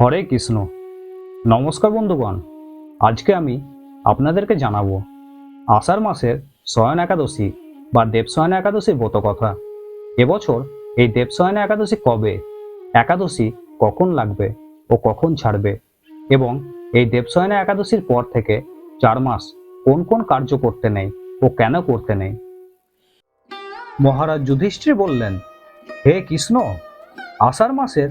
হরে কৃষ্ণ। নমস্কার বন্ধুগণ, আজকে আমি আপনাদেরকে জানাব আষাঢ় মাসের শয়ন একাদশী বা দেবশয়ন একাদশীর ব্রত কথা। এবছর এই দেবশয়ন একাদশী কবে, একাদশী কখন লাগবে ও কখন ছাড়বে এবং এই দেবশয়ন একাদশীর পর থেকে চার মাস কোন কোন কার্য করতে নেই ও কেন করতে নেই? মহারাজ যুধিষ্ঠির বললেন, হে কৃষ্ণ, আষাঢ় মাসের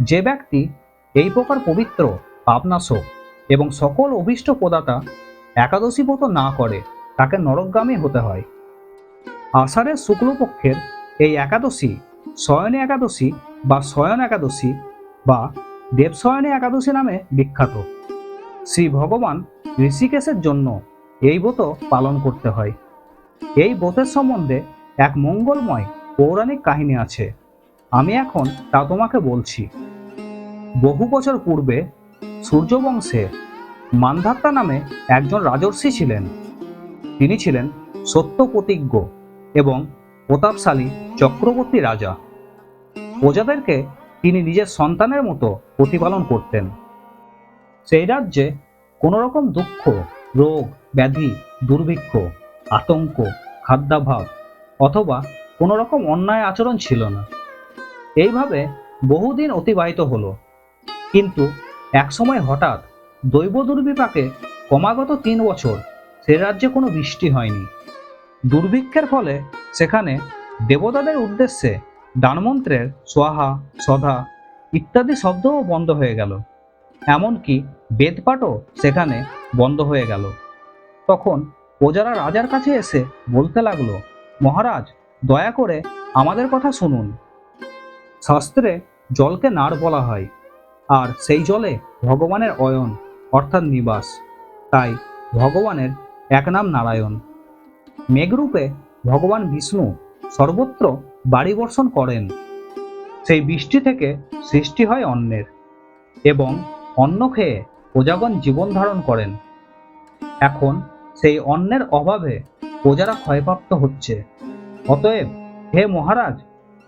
যে ব্যক্তি এই প্রকার পবিত্র, পাপনাশক এবং সকল অভীষ্ট প্রদাতা একাদশী ব্রত না করে, তাকে নরকগামী হতে হয়। আষাঢ়ের শুক্লপক্ষের এই একাদশী, শয়নে একাদশী বা শয়ন একাদশী বা দেবশয়নে একাদশী নামে বিখ্যাত। শ্রী ভগবান ঋষিকেশের জন্য এই ব্রত পালন করতে হয়। এই ব্রতের সম্বন্ধে এক মঙ্গলময় পৌরাণিক কাহিনী আছে। আমি এখন তা তোমাকে বলছি। বহু বছর পূর্বে সূর্যবংশে মান্ধাত্তা নামে একজন রাজর্ষি ছিলেন। তিনি ছিলেন সত্য প্রতিজ্ঞ এবং প্রতাপশালী চক্রবর্তী রাজা। প্রজাদেরকে তিনি নিজের সন্তানের মতো প্রতিপালন করতেন। সেই রাজ্যে কোনো রকম দুঃখ, রোগ, ব্যাধি, দুর্ভিক্ষ, আতঙ্ক, খাদ্যাভাব অথবা কোনো রকম অন্যায় আচরণ ছিল না। এইভাবে বহুদিন অতিবাহিত হলো। কিন্তু একসময় হঠাৎ দৈব দুর্বিপাকে ক্রমাগত তিন বছর সে রাজ্যে কোনো বৃষ্টি হয়নি। দুর্ভিক্ষের ফলে সেখানে দেবতাদের উদ্দেশ্যে দানমন্ত্রের সোহা, সধা ইত্যাদি শব্দও বন্ধ হয়ে গেল। এমনকি বেদপাঠও সেখানে বন্ধ হয়ে গেল। তখন প্রজারা রাজার কাছে এসে বলতে লাগল, মহারাজ, দয়া করে আমাদের কথা শুনুন। শাস্ত্রে জলকে নাড় বলা হয়। আর সেই জলে ভগবানের অয়ন, অর্থাৎ নিবাস। তাই ভগবানের এক নাম নারায়ণ। মেঘরূপে ভগবান বিষ্ণু সর্বত্র বাড়ি বর্ষণ করেন। সেই বৃষ্টি থেকে সৃষ্টি হয় অন্নের এবং অন্ন খেয়ে প্রজাগণ জীবন ধারণ করেন। এখন সেই অন্নের অভাবে প্রজারা ক্ষয়প্রাপ্ত হচ্ছে। অতএব হে মহারাজ,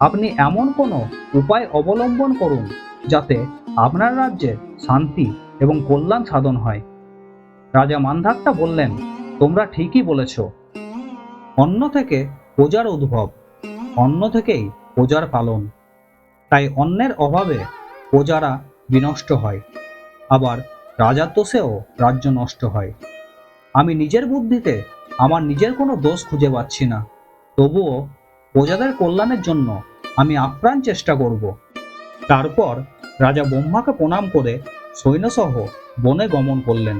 আপনি এমন কোনো উপায় অবলম্বন করুন যাতে আপনার রাজ্যে শান্তি এবং কল্যাণ সাধন হয়। রাজা মান্ধাত্তা বললেন, তোমরা ঠিকই বলেছ। অন্ন থেকে প্রজার উদ্ভব অন্ন থেকেই প্রজার পালন। তাই অন্যের অভাবে প্রজারা বিনষ্ট হয়, আবার রাজার দোষেও রাজ্য নষ্ট হয়। আমি নিজের বুদ্ধিতে আমার নিজের কোনো দোষ খুঁজে পাচ্ছি না। তবুও প্রজাদের কল্যাণের জন্য আমি আপ্রাণ চেষ্টা করব। তারপর রাজা ব্রহ্মাকে প্রণাম করে সৈন্যসহ বনে গমন করলেন।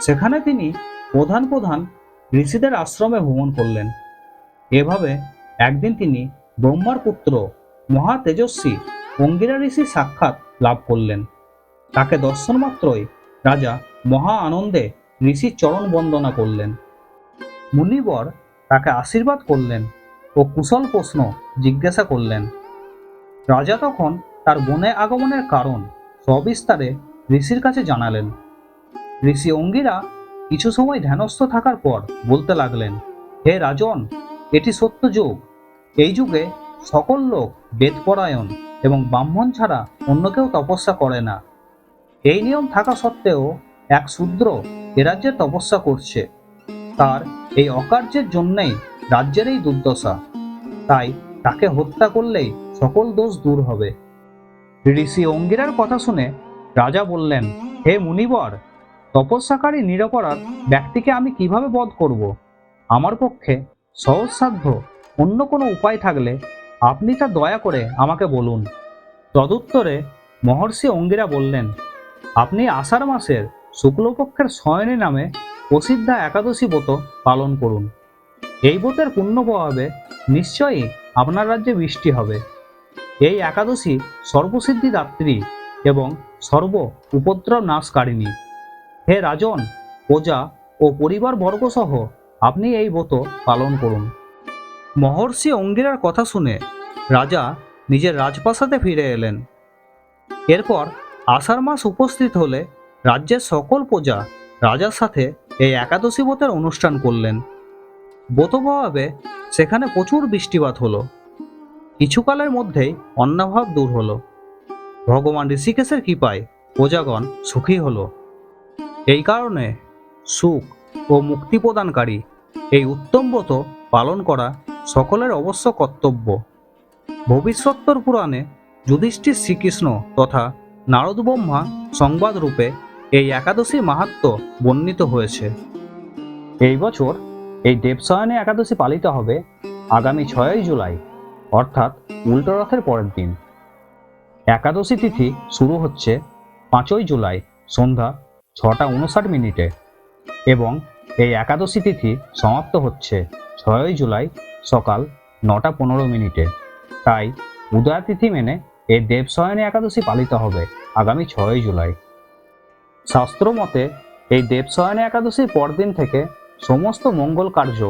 সেখানে তিনি প্রধান প্রধান ঋষিদের আশ্রমে ভ্রমণ করলেন। এভাবে একদিন তিনি ব্রহ্মার পুত্র মহা তেজস্বী অঙ্গিরা ঋষির সাক্ষাৎ লাভ করলেন। তাকে দর্শন মাত্রই রাজা মহা আনন্দে ঋষির চরণ বন্দনা করলেন। মুনিবর তাকে আশীর্বাদ করলেন ও কুশল প্রশ্ন জিজ্ঞাসা করলেন। রাজা তখন তার বনে আগমনের কারণ সবিস্তারে ঋষির কাছে জানালেন। ঋষি অঙ্গিরা কিছু সময় ধ্যানস্থ থাকার পর বলতে লাগলেন, হে রাজন, এটি সত্য যুগ। এই যুগে সকল লোক বেদপরায়ণ এবং ব্রাহ্মণ ছাড়া অন্য কেউ তপস্যা করে না। এই নিয়ম থাকা সত্ত্বেও এক শূদ্র এ রাজ্যে তপস্যা করছে। তার এই অকার্যের জন্যেই রাজ্যের এই দুর্দশা। তাই তাকে হত্যা করলেই সকল দোষ দূর হবে। ঋষি অঙ্গিরার কথা শুনে রাজা বললেন, হে মুনিবর, তপস্যাকারী নিরপরাধ ব্যক্তিকে আমি কীভাবে বধ করব? আমার পক্ষে সহজসাধ্য অন্য কোনো উপায় থাকলে আপনি তা দয়া করে আমাকে বলুন। তদুত্তরে মহর্ষি অঙ্গিরা বললেন, আপনি আষাঢ় মাসের শুক্লপক্ষের শয়নী নামে প্রসিদ্ধা একাদশী ব্রত পালন করুন। এই ব্রতের পুণ্য প্রভাবে নিশ্চয়ই আপনার রাজ্যে বৃষ্টি হবে। এই একাদশী সর্বসিদ্ধি দাত্রী এবং সর্ব উপদ্রব নাশকারিণী। হে রাজন, প্রজা ও পরিবার বর্গ সহ আপনি এই ব্রত পালন করুন। মহর্ষি অঙ্গিরার কথা শুনে রাজা নিজের রাজপ্রাসাদে ফিরে এলেন। এরপর আষাঢ় মাস উপস্থিত হলে রাজ্যের সকল প্রজা রাজার সাথে এই একাদশী ব্রতের অনুষ্ঠান করলেন। ব্রত প্রভাবে সেখানে প্রচুর বৃষ্টিপাত হলো। কিছুকালের মধ্যেই অন্নাভাব দূর হলো। ভগবান ঋষিকেশের কৃপায় প্রজাগণ সুখী হলো। এই কারণে সুখ ও মুক্তি প্রদানকারী এই উত্তম ব্রত পালন করা সকলের অবশ্য কর্তব্য। ভবিষ্যত্তর পুরাণে যুধিষ্ঠির শ্রীকৃষ্ণ তথা নারদ ব্রহ্মা সংবাদ রূপে এই একাদশী মাহাত্ম বর্ণিত হয়েছে। এই বছর এই দেবসায়নে একাদশী পালিত হবে আগামী ছয়ই জুলাই। অর্থাৎ উল্টো রথের পরের দিন। একাদশী তিথি শুরু হচ্ছে পাঁচই জুলাই সন্ধ্যা ছটা উনষাট মিনিটে এবং এই একাদশী তিথি সমাপ্ত হচ্ছে ছয়ই জুলাই সকাল নটা পনেরো মিনিটে। তাই উদয়া তিথি মেনে এই দেবশয়নী একাদশী পালিত হবে আগামী ছয়ই জুলাই। শাস্ত্র মতে এই দেবশয়নী একাদশীর পরদিন থেকে সমস্ত মঙ্গল কার্য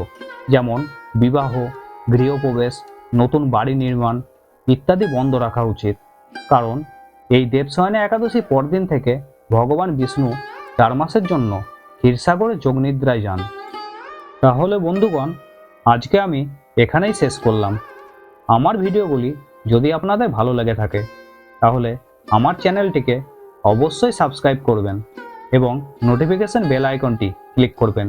যেমন বিবাহ, গৃহপ্রবেশ নতুন বাড়ি নির্মাণ ইত্যাদি বন্ধ রাখা উচিত। কারণ এই দেবশয়নী একাদশী পরদিন থেকে ভগবান বিষ্ণু চার মাসের জন্য ক্ষীরসাগরে যোগনিদ্রায় যান। তাহলে বন্ধুগণ, আজকে আমি এখানেই শেষ করলাম। আমার ভিডিওগুলি যদি আপনাদের ভালো লেগে থাকে, তাহলে আমার চ্যানেলটিকে অবশ্যই সাবস্ক্রাইব করবেন এবং নোটিফিকেশন বেল আইকনটি ক্লিক করবেন।